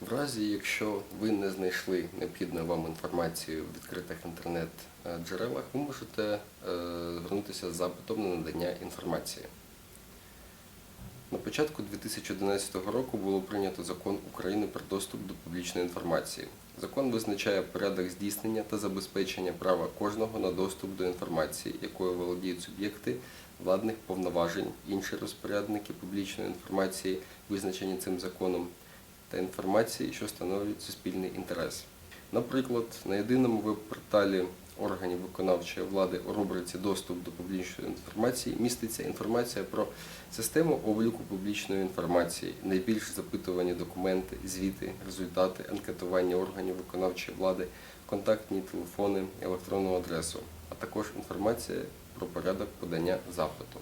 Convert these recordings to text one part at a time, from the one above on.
В разі, якщо ви не знайшли необхідну вам інформацію в відкритих інтернет-джерелах, ви можете е, звернутися з запитом на надання інформації. На початку 2011 року було прийнято закон України про доступ до публічної інформації. Закон визначає порядок здійснення та забезпечення права кожного на доступ до інформації, якою володіють суб'єкти владних повноважень, інші розпорядники публічної інформації, визначені цим законом, та інформації, що становлять суспільний інтерес. Наприклад, на єдиному веб-порталі органів виконавчої влади у рубриці Доступ до публічної інформації міститься інформація про систему обліку публічної інформації, найбільш запитувані документи, звіти, результати анкетування органів виконавчої влади, контактні телефони, електронну адресу, а також інформація про порядок подання запиту.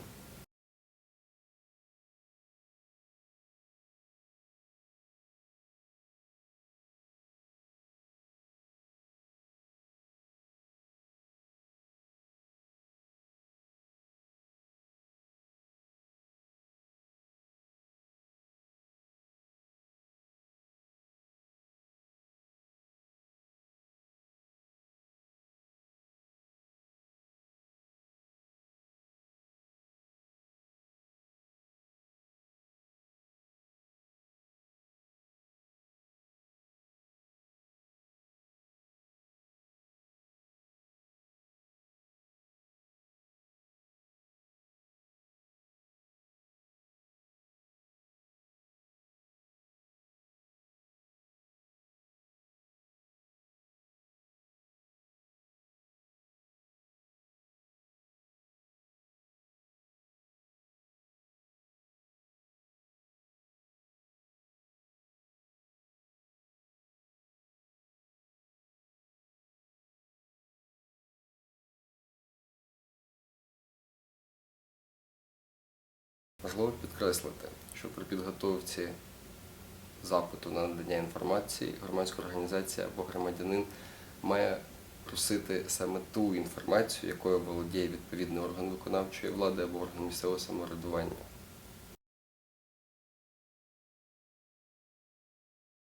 Важливо підкреслити, що при підготовці запиту на надання інформації громадська організація або громадянин має просити саме ту інформацію, якою володіє відповідний орган виконавчої влади або орган місцевого самоврядування.